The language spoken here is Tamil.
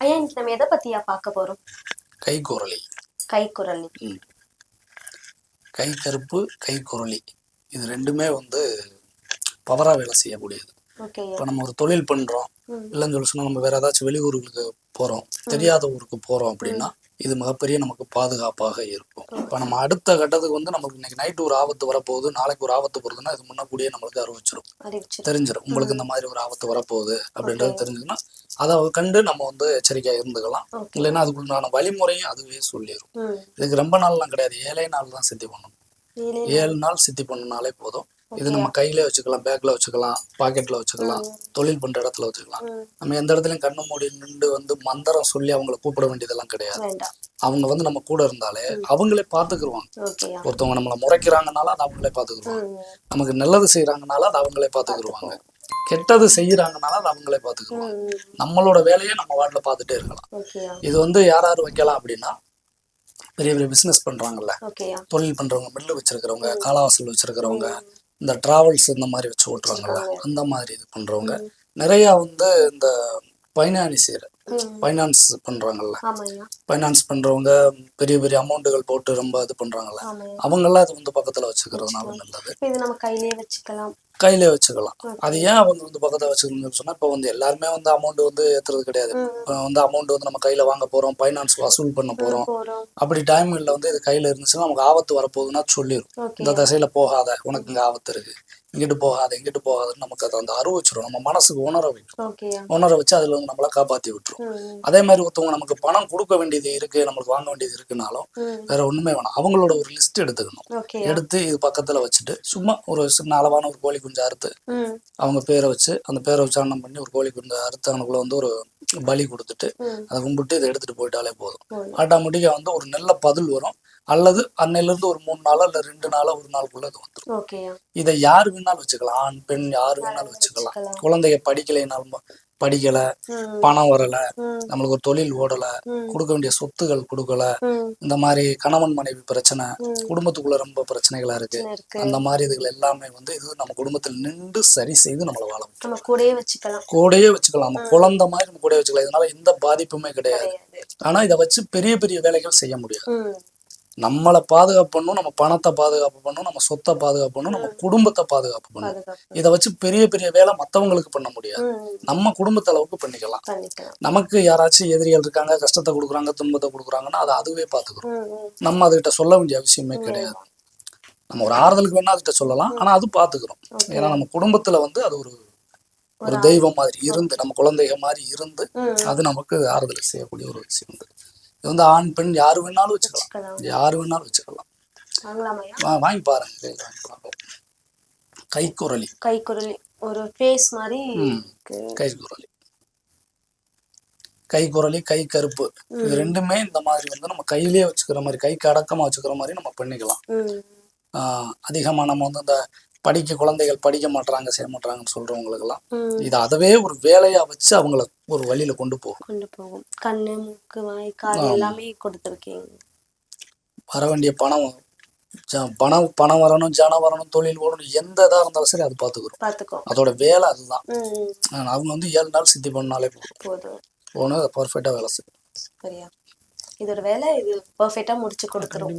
ஐயா இன்னைக்கு நம்ம எதை பத்தியா பார்க்க போறோம்? கை குரலி கை கருப்பு கை குரலி இது ரெண்டுமே வந்து பவரா வேலை செய்யக்கூடியது. இப்போ நம்ம ஒரு தொழில் பண்றோம். இல்லைன்னு சொல்லி சொன்னா நம்ம வேற ஏதாச்சும் வெளியூர்களுக்கு போறோம். தெரியாத ஊருக்கு போறோம் அப்படின்னா இது மிகப்பெரிய நமக்கு பாதுகாப்பாக இருக்கும். இப்போ நம்ம அடுத்த கட்டத்துக்கு வந்து நமக்கு இன்னைக்கு நைட்டு ஒரு ஆபத்து வரப்போகுது நாளைக்கு ஒரு ஆபத்து வருதுன்னா இது முன்னக்கூடியே நம்மளுக்கு அறிவிச்சிடும் அறிவிச்சு தெரிஞ்சிடும் உங்களுக்கு இந்த மாதிரி ஒரு ஆபத்து வரப்போகுது அப்படின்றது தெரிஞ்சதுன்னா அதை கண்டு நம்ம வந்து எச்சரிக்கையா இருந்துக்கலாம். இல்லைன்னா அதுக்குண்டான வழிமுறையும் அதுவே சொல்லிடும் இதுக்கு ரொம்ப நாள்லாம் கிடையாது. ஏழே நாள் தான் சித்தி பண்ணணும் ஏழு நாள் சித்தி பண்ணனாலே போதும். இது நம்ம கையிலே வச்சுக்கலாம் பேக்ல வச்சுக்கலாம் பாக்கெட்ல வச்சுக்கலாம் தொழில் பண்ற இடத்துல வச்சுக்கலாம். நம்ம எந்த இடத்துலயும் கண்ணு மூடி நின்று வந்து மந்திரம் சொல்லி அவங்கள கூப்பிட வேண்டியதெல்லாம் கிடையாது. அவங்க வந்து நம்ம கூட இருந்தாலே அவங்களே பாத்துக்குருவாங்க ஒருத்தவங்க நம்மளை முறைக்கிறாங்கனால அது அவங்களே பாத்துக்குருவாங்க நமக்கு நல்லது செய்யறாங்கனால அது அவங்களே பாத்துக்குருவாங்க கெட்டது செய்யறாங்கனால அது அவங்களே பாத்துக்குருவாங்க நம்மளோட வேலையை நம்ம வாட்டில் பார்த்துட்டே இருக்கலாம். இது வந்து யார் யார் வைக்கலாம் அப்படின்னா பெரிய பெரிய பிசினஸ் பண்றாங்கல்ல. தொழில் பண்றவங்க மில்லு வச்சிருக்கிறவங்க காலவாசல் வச்சிருக்கிறவங்க இந்த டிராவல்ஸ் இந்த மாதிரி வச்சு ஓட்டுறாங்கல்ல அந்த மாதிரி இது பண்றவங்க. நிறைய வந்து இந்த ஃபைனான்சியர் ம் ஃபைனான்ஸ் பண்றாங்கல்ல. ஃபைனான்ஸ் பண்றவங்க பெரிய பெரிய அமௌண்ட்டுகள் போட்டு ரொம்ப இது பண்றாங்கல்ல. அவங்கெல்லாம் இது வந்து பக்கத்துல வச்சுக்கிறதுனால நல்லது. இப்ப இது நம்ம கையிலேயே வச்சுக்கலாம். கையிலே வச்சுக்கலாம். அது ஏன் அவங்க வந்து பக்கத்துல வச்சுக்கணும்னு சொன்னா இப்போ வந்து எல்லாருமே வந்து அமௌண்ட் வந்து ஏத்துறது கிடையாது. இப்போ வந்து அமௌண்ட் வந்து நம்ம கையில வாங்க போறோம் ஃபைனான்ஸ் வசூல் பண்ண போறோம். அப்படி டைம்ல வந்து இது கையில இருந்துச்சுன்னா நமக்கு ஆபத்து வரப்போகுதுன்னா சொல்லிடும் இந்த திசையில போகாத உனக்கு இங்க ஆபத்து இருக்கு. இங்கிட்டு போகாத இங்கிட்டு போகாதுன்னு நமக்கு அதை அந்த அறிவிச்சிடும் நம்ம மனசுக்கு உணர வைக்கும். ஓகேயா உணர வச்சு அதுல வந்து நம்மள காப்பாத்தி விட்டுரும். அதே மாதிரி ஒருத்தவங்க நமக்கு பணம் கொடுக்க வேண்டியது இருக்கு நம்மளுக்கு வாங்க வேண்டியது இருக்குனாலும் வேற ஒண்ணுமே வேணாம். அவங்களோட ஒரு லிஸ்ட் எடுத்துக்கணும். எடுத்து இது பக்கத்துல வச்சுட்டு சும்மா ஒரு சின்ன அளவான ஒரு கோழி குஞ்சு அறுத்து அவங்க பேரை வச்சு அந்த பேரை உச்சாரணம் பண்ணி ஒரு கோழி குஞ்சு அறுத்து அவனுக்குள்ள வந்து ஒரு பலி கொடுத்துட்டு அதை கும்பிட்டு இதை எடுத்துட்டு போயிட்டாலே போதும். ஆட்டோமேட்டிக்கா வந்து ஒரு நல்ல பதில் வரும். அல்லது அன்னையில இருந்து ஒரு மூணு நாளோ இல்ல ரெண்டு நாளோ ஒரு நாளுக்குள்ள இது வந்துடும் இதை யார் வேணாலும் வச்சுக்கலாம். ஆண் பெண் யார் வேணாலும் வச்சுக்கலாம். குழந்தைய படிக்கலைனாலும் படிக்கல பணம் வரல நம்மளுக்கு ஒரு தொழில் ஓடல கொடுக்க வேண்டிய சொத்துகள் கொடுக்கல இந்த மாதிரி கணவன் மனைவி பிரச்சனை. குடும்பத்துக்குள்ள ரொம்ப பிரச்சனைகளா இருக்கு. அந்த மாதிரி இதுகள் எல்லாமே வந்து இது நம்ம குடும்பத்தில் நின்று சரி செய்து நம்மளை வாழ வைக்கும். நம்ம கூடயே வச்சுக்கலாம். கூடயே வச்சுக்கலாம். நம்ம குழந்தை மாதிரி நம்ம கூடயே வச்சுக்கலாம். இதனால எந்த பாதிப்புமே கிடையாது. ஆனா இதை வச்சு பெரிய பெரிய வேலைகள் செய்ய முடியாது. நம்மளை பாதுகாப்பு பண்ணணும் நம்ம பணத்தை பாதுகாப்பு பண்ணணும் நம்ம சொத்தை பாதுகாப்பு பண்ணணும் நம்ம குடும்பத்தை பாதுகாப்பு பண்ணணும் பாதுகாப்பு. இதை வச்சு பெரிய பெரிய வேலை மத்தவங்களுக்கு பண்ண முடியாது. நம்ம குடும்பத்து அளவுக்கு பண்ணிக்கலாம். நமக்கு யாராச்சும் எதிரிகள் இருக்காங்க கஷ்டத்தை கொடுக்குறாங்க துன்பத்தை கொடுக்குறாங்கன்னா அதை அதுவே பார்த்துக்கிறோம் நம்ம அதுகிட்ட சொல்ல வேண்டிய அவசியமே கிடையாது. நம்ம ஒரு ஆறுதலுக்கு வேணா அதுகிட்ட சொல்லலாம். ஆனா அது பார்த்துக்கிறோம் ஏன்னா நம்ம குடும்பத்துல வந்து அது ஒரு ஒரு தெய்வம் மாதிரி இருந்து நம்ம குழந்தைக மாதிரி இருந்து அது நமக்கு ஆறுதல் செய்யக்கூடிய ஒரு விஷயம் வந்து. இது வந்து ஆண் பெண் யாரு வேணாலும் வச்சுக்கலாம். யாரு வேணாலும் வச்சுக்கலாம். வாங்கி பாருங்க. கைக்குரலி. கை குரலி ஒரு ஃபேஸ் மாதிரி கைக்குரலி. கைக்குரலி கை கருப்பு. இது ரெண்டுமே இந்த மாதிரி வந்து நம்ம கையிலேயே வச்சுக்கிற மாதிரி கைக்கு அடக்கமா வச்சுக்கிற மாதிரி நம்ம பண்ணிக்கலாம். அதிகமா நம்ம வந்து இந்த படிக்க குழந்தைகள் படிக்க மாட்றாங்க செய்ய மாட்றாங்கன்னு சொல்றவங்களுக்கெல்லாம் இது அதவே ஒரு வேலையா வச்சு அவங்கள ஒரு வழியில கொண்டு போகும். கொண்டு போகும். கண்ணு மூக்கு வாய் காது எல்லாமே கொடுத்துருக்கீங்க. வர வேண்டிய பணம் பணம் பணம் வரணும் ஜனம் வரணும் தொழில் ஓடணும் எந்த இதா இருந்தாலும் சரி அது பார்த்துக்கிறோம் அதோட வேலை அதுதான். அவங்க வந்து ஏழு நாள் சித்தி பண்ணாலே போதும். போதும். போகணும் பர்ஃபெக்டா வேலை செய்யும். சரியா? இதோட வேலை இது பெர்ஃபெக்ட்டா முடிச்சு கொடுத்துரும்.